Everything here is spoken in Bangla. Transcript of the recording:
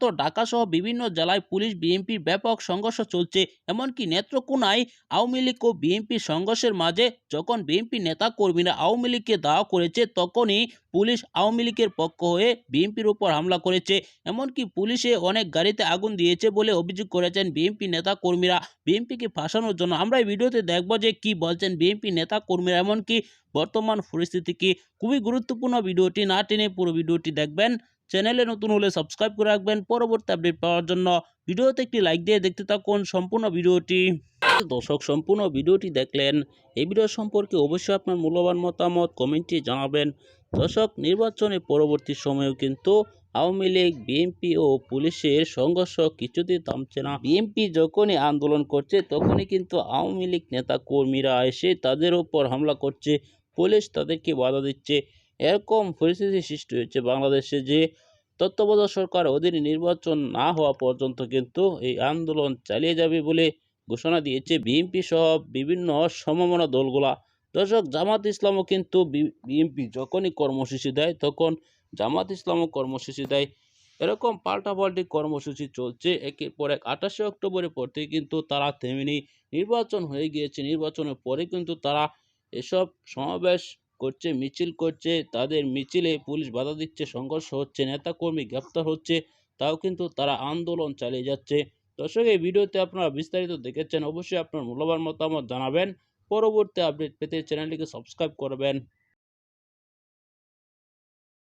তো ঢাকা সহ বিভিন্ন জেলায় পুলিশ বিএনপির ব্যাপক সংঘর্ষ চলছে। এমনকি নেত্রকোনায় আওয়ামী লীগ ও বিএনপির সংঘর্ষের মাঝে যখন বিএনপি নেতা কর্মীরা আওয়ামী লীগকে দাওয়া করেছে, তখনই পুলিশ আওয়ামী লীগের পক্ষ হয়ে বিএনপির উপর হামলা করেছে। এমনকি পুলিশে অনেক গাড়িতে আগুন দিয়েছে বলে অভিযোগ করেছেন বিএনপি নেতা কর্মীরা বিএনপিকে ফাঁসানোর জন্য আমরা এই ভিডিওতে দেখব যে কি বলছেন বিএনপি নেতা কর্মীরা এমনকি বর্তমান পরিস্থিতি কি? খুবই গুরুত্বপূর্ণ ভিডিওটি না টেনে পুরো ভিডিওটি দেখবেন। চ্যানেলে নতুন হলে সাবস্ক্রাইব করে রাখবেন। পরবর্তী আপডেট পাওয়ার জন্য ভিডিওতে একটি লাইক দিয়ে দেখতে থাকুন সম্পূর্ণ ভিডিওটি। দর্শক, সম্পূর্ণ ভিডিওটি দেখলেন, এই ভিডিও সম্পর্কে অবশ্যই আপনার মূল্যবান মতামত কমেন্টে জানাবেন। দর্শক, নির্বাচনের পরবর্তী সময়েও কিন্তু আওয়ামী লীগ বিএনপি ও পুলিশের সংঘর্ষ কিছুতেই থামছে না। বিএনপি যখনই আন্দোলন করছে, তখনই কিন্তু আওয়ামী লীগ নেতা কর্মীরা এসে তাদের উপর হামলা করছে। পুলিশ তাদেরকে বাধা দিচ্ছে। এরকম পরিস্থিতি সৃষ্টি হয়েছে বাংলাদেশে যে তত্ত্বাবধায়ক সরকার অধীনে নির্বাচন না হওয়া পর্যন্ত কিন্তু এই আন্দোলন চালিয়ে যাবে বলে ঘোষণা দিয়েছে বিএনপি সহ বিভিন্ন সমমনা দলগুলা। দর্শক, জামাত ইসলামও কিন্তু বিএনপি যখনই কর্মসূচি দেয় তখন জামাত ইসলামও কর্মসূচি দেয়। এরকম পাল্টাপাল্টি কর্মসূচি চলছে। একের পর এক আঠাশে অক্টোবরের পর থেকে কিন্তু তারা তেমনি নির্বাচন হয়ে গিয়েছে। নির্বাচনের পরে কিন্তু তারা এসব সমাবেশ করছে, মিছিল করছে, তাদের মিছিলে পুলিশ বাধা দিচ্ছে, সংঘর্ষ হচ্ছে নেতা কর্মী গ্রেপ্তার হচ্ছে, তাও কিন্তু তারা আন্দোলন চালিয়ে যাচ্ছে। দর্শক, এই ভিডিওতে আপনারা বিস্তারিত দেখেছেন, অবশ্যই আপনার মূল্যবান মতামত জানাবেন। পরবর্তী আপডেট পেতে চ্যানেলটিকে সাবস্ক্রাইব করবেন।